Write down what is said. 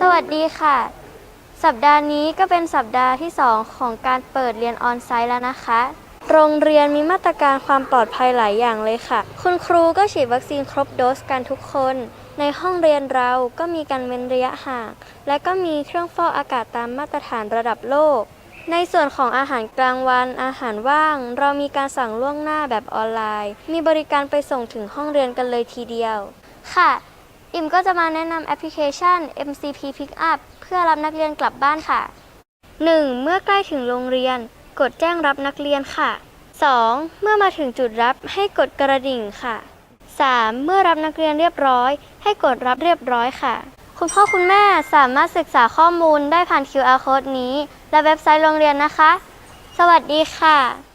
สวัสดีค่ะ สัปดาห์นี้ก็เป็นสัปดาห์ที่ 2 ของการเปิดเรียนออนไซต์แล้วนะคะ โรงเรียนมีมาตรการความปลอดภัยหลายอย่างเลยค่ะ คุณครูก็ฉีดวัคซีนครบโดสกันทุกคน ในห้องเรียนเราก็มีการเว้นระยะห่าง และก็มีเครื่องฟอกอากาศตามมาตรฐานระดับโลก ในส่วนของอาหารกลางวัน อาหารว่าง เรามีการสั่งล่วงหน้าแบบออนไลน์ มีบริการไปส่งถึงห้องเรียนกันเลยทีเดียว ค่ะ อิมก็จะมาแนะนำแอปพลิเคชัน MCP Pickup เพื่อรับนักเรียนกลับบ้านค่ะ 1. เมื่อใกล้ถึงโรงเรียน กดแจ้งรับนักเรียนค่ะ 2. เมื่อมาถึงจุดรับให้กดกระดิ่งค่ะ 3. เมื่อรับนักเรียนเรียบร้อย ให้กดรับเรียบร้อยค่ะ คุณพ่อคุณแม่สามารถศึกษาข้อมูลได้ผ่าน QR code นี้ และเว็บไซต์โรงเรียนนะคะ สวัสดีค่ะ